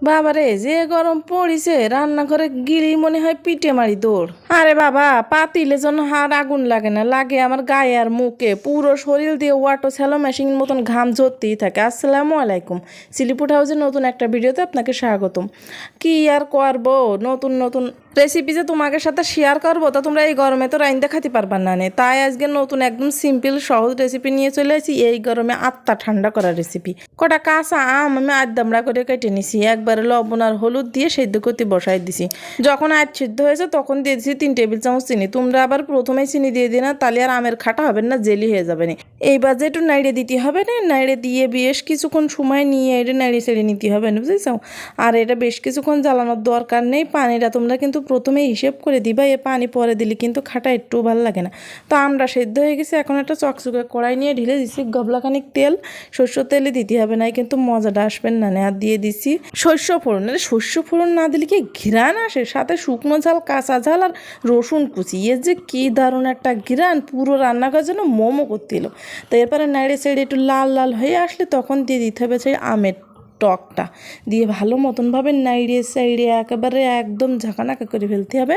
বাবারে, যে গরম পড়িছে, রান্নাঘরে গিলি মনে হয় পিটে মারি দৌড়। আরে বাবা, পাতিলে যেন হার আগুন লাগে না, লাগে আমার গায়ে আর মুখে। পুরো শরীর দিয়ে ওয়াটো স্যালো মেশিন মতন ঘাম ঝরতেই থাকে। আসসালামু আলাইকুম। সিলিপুট হাউসের নতুন একটা ভিডিওতে আপনাকে স্বাগতম। কি আর করব? নতুন নতুন রেসিপি যে তোমাদের সাথে শেয়ার করব, তা তোমরা এই গরমে তো রাইন দেখাতে পারবার না নে। তাই আজকে নতুন একদম সিম্পল সহজ রেসিপি নিয়ে চলে আসি। এই গরমে আত্মা ঠান্ডা করার রেসিপি কটা কাঁচা আম আমি আদামড়া করে কেটে নিছি। একবারে লবণ আর হলুদ দিয়ে সেদ্ধ করতে বসাই দিছি। যখন আজ সিদ্ধ হয়েছে, তখন দিয়ে দিছি তিন টেবিল চামচ চিনি। তোমরা আবার প্রথমেই চিনি দিয়ে দিই না তাহলে আর আমের খাটা হবে না, জেলি হয়ে যাবে না। এইবার যে একটু নাইড়ে দিতে হবে না? নাইড়ে দিয়ে বেশ কিছুক্ষণ সময় নিয়ে এটা নাইড়ে ছেড়ে নিতে হবে না, বুঝেছ? আর এটা বেশ কিছুক্ষণ জ্বালানোর দরকার নেই, পানিটা তোমরা কিন্তু প্রথমে হিসেব করে দিবা, এ পানি পরে দিলে কিন্তু খাটা একটু ভালো লাগে না। তো আমরা সেদ্ধ হয়ে গেছে, এখন একটা চকচকে কড়াই নিয়ে ঢেলে দিছি, গবলাখানিক তেল শস্য তেলে দিতে হবে না কিন্তু মজাটা আসবেন না আর দিয়ে দিছি শস্য ফোড়ন। এটা শস্য ফোড়ন না দিলে কি ঘিরান আসে? সাথে শুকনো ঝাল, কাঁচা ঝাল আর রসুন কুচি। এর যে কী দারুণ একটা ঘিরান পুরো রান্নাঘর যেন মোমো করতে এলো। তো এরপরে নাড়ে সেড়ে একটু লাল লাল হয়ে আসলে তখন দিয়ে দিতে হবে সেই আমের টকটা। দিয়ে ভালো মতনভাবে নাইড়ে সাইড়ে একেবারে একদম ঝাঁকানাকা করে ফেলতে হবে।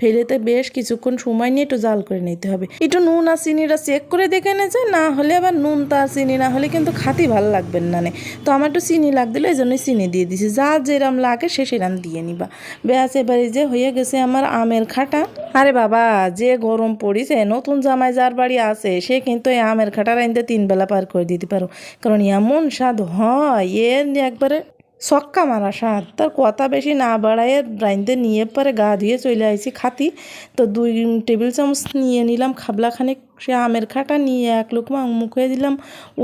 ফেলেতে বেশ কিছুক্ষণ সময় নিয়ে একটু জাল করে নিতে হবে। একটু নুন আর চিনিটা চেক করে দেখে নেছে, না হলে আবার নুন তার চিনি না হলে কিন্তু খাতি ভালো লাগবে না তো আমার একটু চিনি লাগছিল, এই জন্যই চিনি দিয়ে দিছি। যা যেরাম লাগে সে সেরাম দিয়ে নিবা। ব্যাস, এবারে যে হয়ে গেছে আমার আমের খাটা। আরে বাবা, যে গরম পড়িছে, নতুন জামাই যার বাড়ি আছে, সে কিন্তু এই আমের খাটা রাইনতে তিন বেলা পার করে দিতে পারো। কারণ এমন স্বাদ হয়, এর একবারে সক্কা মারা স্বাদ তার কথা বেশি না বাড়ায় রাইনতে নিয়ে পরে গা ধুয়ে চলে আইছি খাতি। তো দুই টেবিল চামচ নিয়ে নিলাম খাবলাখানিক সে আমের খাটা নিয়ে এক লোক মুখে দিলাম,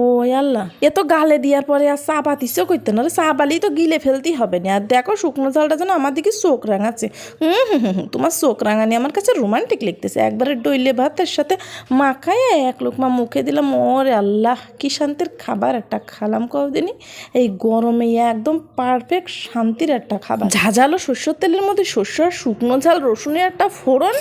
ও আল্লাহ, এ তো গালে দেওয়ার পরে আর চা পাতিসও করতে না চা বালি তো গিলে ফেলতেই হবে না। আর দেখো শুকনো চালটা যেন আমার দিকে চোখ রাঙাচ্ছে। হুম হুম হুম তোমার চোখ রাঙানি আমার কাছে রোমান্টিক লিখতেছে একবারে ডইলে ভাতের সাথে মাখায় এক লোক মা মুখে দিলাম, ওরে আল্লাহ, কি শান্তির খাবার একটা খালাম কদিনই এই গরমে একদম পারফেক্ট শান্তির একটা খাবার। ঝাঝালো সর্ষের তেলের মধ্যে শস্য আর শুকনো ঝাল, রসুনের একটা ফোড়ন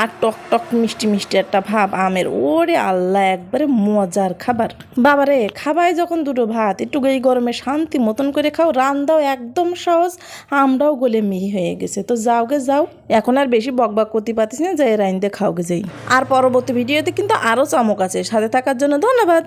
আর টক টক মিষ্টি মিষ্টি একটা ভাব, আমের ওরে আল্লাহ, একবারে মজার খাবার। বাবারে খাবায় যখন দুটো ভাত, একটু এই গরমে শান্তি মতন করে খাও রান্দাও একদম সহজ, আমরাও গোলে মিহি হয়ে গেছে। তো যাও গে, যাও। এখন আর বেশি বকবক করতে পারতিস না যে রাইন্দে খাও গে, যাই। আর পরবর্তী ভিডিওতে কিন্তু আরও চমক আছে। সাথে থাকার জন্য ধন্যবাদ।